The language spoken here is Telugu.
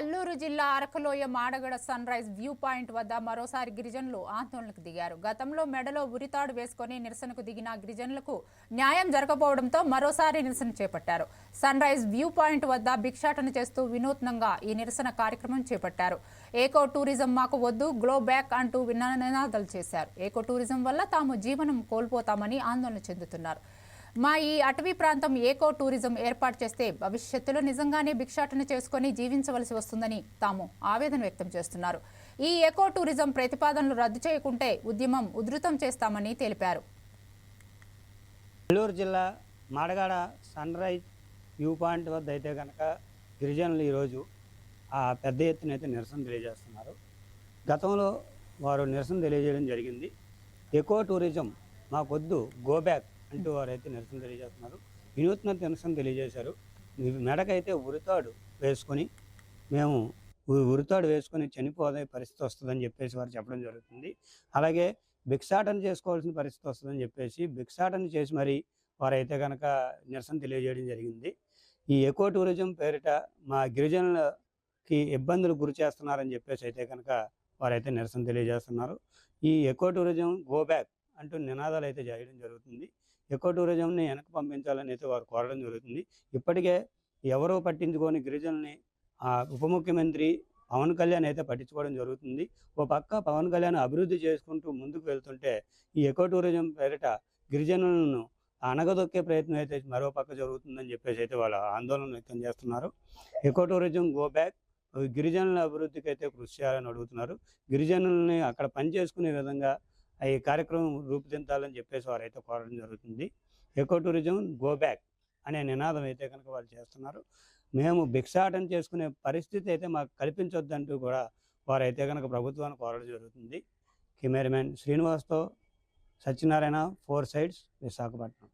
అల్లూరు జిల్లా Arakuloya Madagada sunrise view point వద్ద మరోసారి గిరిజనులు ఆందోళనకు దిగారు. గతంలో మెడలో ఉరితాడు వేసుకొని నిరసనకు దిగిన గిరిజనులకు న్యాయం జరగకపోవడంతో మరోసారి నిరసన చేపట్టారు. సన్ రైజ్ వ్యూ పాయింట్ వద్ద భిక్షాటన చేస్తూ వినూత్నంగా ఈ నిరసన కార్యక్రమం చేపట్టారు. ఏకో టూరిజం మాకు వద్దు గ్లో బ్యాక్ అంటూ విన్న నినాదాలు చేశారు. ఏకో టూరిజం వల్ల తాము జీవనం కోల్పోతామని ఆందోళన చెందుతున్నారు. మా ఈ అటవీ ప్రాంతం ఏకో టూరిజం ఏర్పాటు చేస్తే భవిష్యత్తులో నిజంగానే భిక్షాటన చేసుకొని జీవించవలసి వస్తుందని తాము ఆవేదన వ్యక్తం చేస్తున్నారు. ఈ ఏకో టూరిజం ప్రతిపాదనలు రద్దు చేయకుంటే ఉద్యమం ఉధృతం చేస్తామని తెలిపారు. నెల్లూరు జిల్లా Madagada sunrise view point వద్ద అయితే కనుక గిరిజనులు ఈరోజు ఆ పెద్ద ఎత్తున అయితే నిరసన తెలియజేస్తున్నారు. గతంలో వారు నిరసన తెలియజేయడం జరిగింది. ఎకో టూరిజం మాకొద్దు గో బ్యాక్. అంటూ వారైతే నిరసన తెలియజేస్తున్నారు. వినూత్న నిరసన తెలియజేశారు. మెడకైతే ఉరితాడు వేసుకొని మేము ఉరితాడు వేసుకొని చనిపోదే పరిస్థితి వస్తుందని చెప్పేసి వారు చెప్పడం జరుగుతుంది. అలాగే భిక్షాటన చేసుకోవాల్సిన పరిస్థితి వస్తుందని చెప్పేసి భిక్షాటన చేసి మరి వారైతే కనుక నిరసన తెలియజేయడం జరిగింది. ఈ ఎకో టూరిజం పేరిట మా గిరిజనులకి ఇబ్బందులు గురి చేస్తున్నారని చెప్పేసి అయితే కనుక వారైతే నిరసన తెలియజేస్తున్నారు. ఈ ఎకో టూరిజం గో బ్యాక్ అంటూ నినాదాలు అయితే చేయడం జరుగుతుంది. ఎకో టూరిజంని వెనక్కి పంపించాలని అయితే వారు కోరడం జరుగుతుంది. ఇప్పటికే ఎవరో పట్టించుకొని గిరిజనుల్ని ఆ ఉప ముఖ్యమంత్రి పవన్ కళ్యాణ్ అయితే పట్టించుకోవడం జరుగుతుంది. ఓ పక్క పవన్ కళ్యాణ్ అభివృద్ధి చేసుకుంటూ ముందుకు వెళ్తుంటే ఈ ఎకో టూరిజం పేరిట గిరిజనులను అణగదొక్కే ప్రయత్నం అయితే మరో పక్క జరుగుతుందని చెప్పేసి అయితే వాళ్ళు ఆందోళన వ్యక్తం చేస్తున్నారు. ఎకో టూరిజం గో బ్యాక్ గిరిజనుల అభివృద్ధికి అయితే కృషి చేయాలని అడుగుతున్నారు. గిరిజనుల్ని అక్కడ పని చేసుకునే విధంగా ఈ కార్యక్రమం రూపుదిద్దాలని చెప్పేసి వారైతే కోరడం జరుగుతుంది. ఎకో టూరిజం గో బ్యాక్ అనే నినాదం అయితే కనుక వాళ్ళు చేస్తున్నారు. మేము భిక్షాటన చేసుకునే పరిస్థితి అయితే మాకు కల్పించొద్దంటూ కూడా వారైతే కనుక ప్రభుత్వాన్ని కోరడం జరుగుతుంది. కెమెరామెన్ శ్రీనివాస్తో సత్యనారాయణ ఫోర్ సైడ్స్ విశాఖపట్నం.